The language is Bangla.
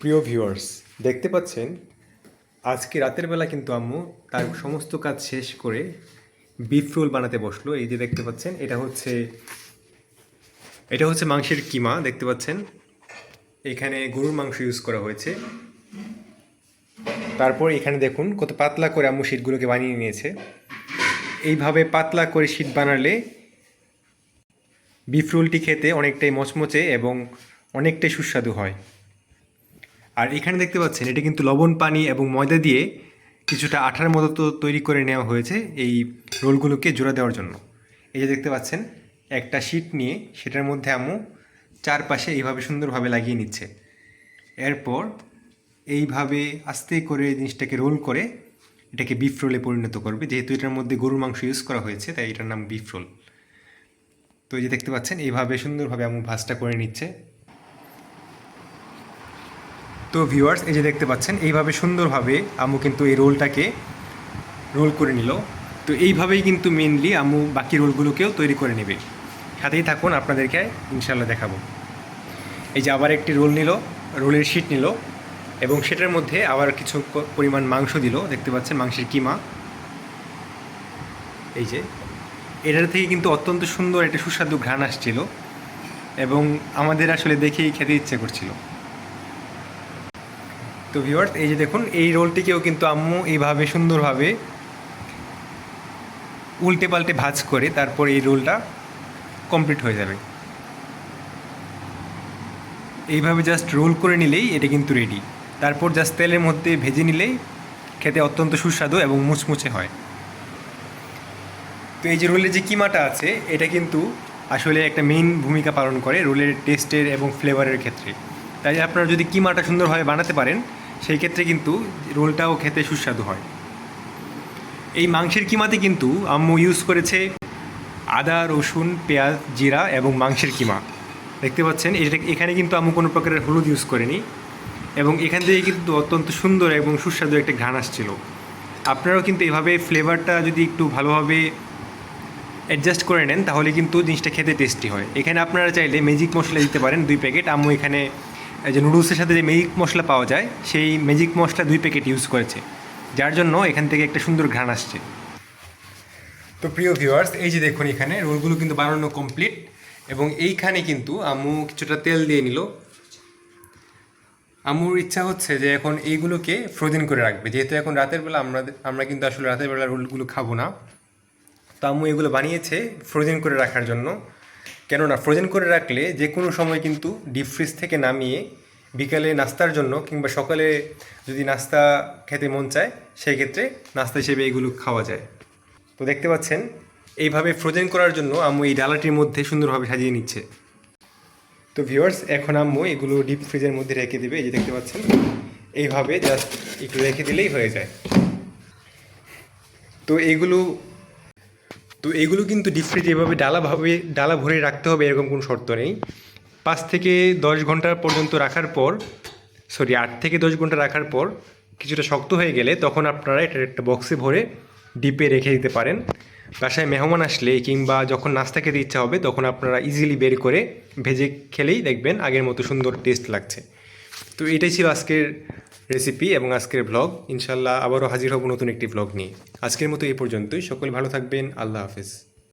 প্রিয় ভিউয়ার্স দেখতে পাচ্ছেন, আজকে রাতের বেলা কিন্তু আম্মু তার সমস্ত কাজ শেষ করে বিফ রোল বানাতে বসল। এই যে দেখতে পাচ্ছেন, এটা হচ্ছে এটা হচ্ছে মাংসের কিমা, দেখতে পাচ্ছেন। এখানে গরুর মাংস ইউজ করা হয়েছে। তারপর এখানে দেখুন, কত পাতলা করে আম্মু শীটগুলোকে বানিয়ে নিয়েছে। এইভাবে পাতলা করে শীট বানালে বিফ রোলটি খেতে অনেকটাই মচমচে এবং অনেকটাই সুস্বাদু হয়। আর এখানে দেখতে পাচ্ছেন, এটা কিন্তু লবণ, পানি এবং ময়দা দিয়ে কিছুটা আঠার মতো তো তৈরি করে নেওয়া হয়েছে এই রোলগুলোকে জোড়া দেওয়ার জন্য। এই যে দেখতে পাচ্ছেন, একটা শিট নিয়ে সেটার মধ্যে আম্মু চারপাশে এইভাবে সুন্দরভাবে লাগিয়ে নিচ্ছে। এরপর এইভাবে আস্তে করে জিনিসটাকে রোল করে এটাকে বিফ রোলে পরিণত করবে। যেহেতু এটার মধ্যে গরুর মাংস ইউজ করা হয়েছে, তাই এটার নাম বিফ রোল। তো এই যে দেখতে পাচ্ছেন, এইভাবে সুন্দরভাবে আম্মু ভাজটা করে নিচ্ছে। তো ভিউয়ার্স এই যে দেখতে পাচ্ছেন, এইভাবে সুন্দরভাবে আম্মু কিন্তু এই রোলটাকে রোল করে নিল। তো এইভাবেই কিন্তু মেনলি আম্মু বাকি রোলগুলোকেও তৈরি করে নেবে। সাথেই থাকুন, আপনাদেরকে ইনশাল্লাহ দেখাবো। এই যে আবার একটি রোল নিল রোলের শিট নিল, এবং সেটার মধ্যে আবার কিছু পরিমাণ মাংস দিল। দেখতে পাচ্ছেন মাংসের কিমা। এই যে, এটার থেকে কিন্তু অত্যন্ত সুন্দর একটা সুস্বাদু ঘ্রাণ আসছিল, এবং আমাদের আসলে দেখেই খেতে ইচ্ছে করছিল। তো ভিউয়ার্স এই যে দেখুন, এই রোলটিকেও কিন্তু আম্মু এইভাবে সুন্দরভাবে উল্টে পাল্টে ভাজ করে তারপর এই রোলটা কমপ্লিট হয়ে যাবে। এইভাবে জাস্ট রোল করে নিলেই এটা কিন্তু রেডি তারপর জাস্ট তেলের মধ্যে ভেজে নিলেই খেতে অত্যন্ত সুস্বাদু এবং মুচমুচে হয়। তো এই যে রোলের যে কিমাটা আছে, এটা কিন্তু আসলে একটা মেইন ভূমিকা পালন করে রোলের টেস্টের এবং ফ্লেভারের ক্ষেত্রে। তাই আপনারা যদি কিমাটা সুন্দরভাবে বানাতে পারেন সেই ক্ষেত্রে কিন্তু রোলটাও খেতে সুস্বাদু হয়। এই মাংসের কিমাতে কিন্তু আম্মু ইউজ করেছে আদা, রসুন, পেঁয়াজ, জিরা এবং মাংসের কিমা। দেখতে পাচ্ছেন এটা এখানে কিন্তু আম্মু কোনো প্রকারের হলুদ ইউজ করেনি এবং এখান থেকে কিন্তু অত্যন্ত সুন্দর এবং সুস্বাদু একটা ঘ্রাণ আসছিল। আপনারাও কিন্তু এভাবে ফ্লেভারটা যদি একটু ভালোভাবে অ্যাডজাস্ট করে নেন, তাহলে কিন্তু জিনিসটা খেতে টেস্টি হয়। এখানে আপনারা চাইলে ম্যাজিক মশলা দিতে পারেন, দুই প্যাকেট। আম্মু এখানে যে নুডলসের সাথে যে ম্যাজিক মশলা পাওয়া যায়, সেই ম্যাজিক মশলা দুই প্যাকেট ইউজ করেছে। যার জন্য এখান থেকে একটা সুন্দর ঘ্রাণ আসছে। তো প্রিয় ভিউয়ার্স এই যে দেখুন এখানে, রোলগুলো কিন্তু বানানো কমপ্লিট এবং এইখানে কিন্তু আম্মু কিছুটা তেল দিয়ে নিল। আম্মুর ইচ্ছা হচ্ছে যে এখন এইগুলোকে ফ্রোজেন করে রাখবে। যেহেতু এখন রাতের বেলা আমরা আমরা কিন্তু আসলে রাতের বেলা রোলগুলো খাব না। তো আম্মু এগুলো বানিয়েছে ফ্রোজেন করে রাখার জন্য। কেননা ফ্রোজেন করে রাখলে যে কোনো সময় কিন্তু ডিপ ফ্রিজ থেকে নামিয়ে বিকালে নাস্তার জন্য কিংবা সকালে যদি নাস্তা খেতে মন চায়, সেই ক্ষেত্রে নাস্তা হিসেবে এগুলো খাওয়া যায়। তো দেখতে পাচ্ছেন, এইভাবে ফ্রোজেন করার জন্য আম্মু এই ডালাটির মধ্যে সুন্দরভাবে সাজিয়ে নিচ্ছে। তো ভিউয়ার্স এখন আম্মু এগুলো ডিপ ফ্রিজের মধ্যে রেখে দেবে, এই যে দেখতে পাচ্ছেন। এইভাবে জাস্ট একটু রেখে দিলেই হয়ে যায়। তো এগুলো তো এগুলো কিন্তু ডিপ ফ্রিজে এভাবে ডালাভাবে ডালা ভরে রাখতে হবে, এরকম কোনো শর্ত নেই। পাঁচ থেকে দশ ঘণ্টা পর্যন্ত রাখার পর সরি আট থেকে দশ ঘণ্টা রাখার পর কিছুটা শক্ত হয়ে গেলে তখন আপনারা এটা একটা বক্সে ভরে ডিপে রেখে দিতে পারেন। বাসায় মেহমান আসলে কিংবা যখন নাস্তা খেতে ইচ্ছা হবে, তখন আপনারা ইজিলি বের করে ভেজে খেলেই দেখবেন আগের মতো সুন্দর টেস্ট লাগছে। তো এটাই ছিল আজকের রেসিপি এবং আজকের ব্লগ ইনশাল্লাহ আবারও হাজির হব নতুন একটি ব্লগ নিয়ে। আজকের মতো এই পর্যন্তই। সকলে ভালো থাকবেন। আল্লাহ হাফেজ।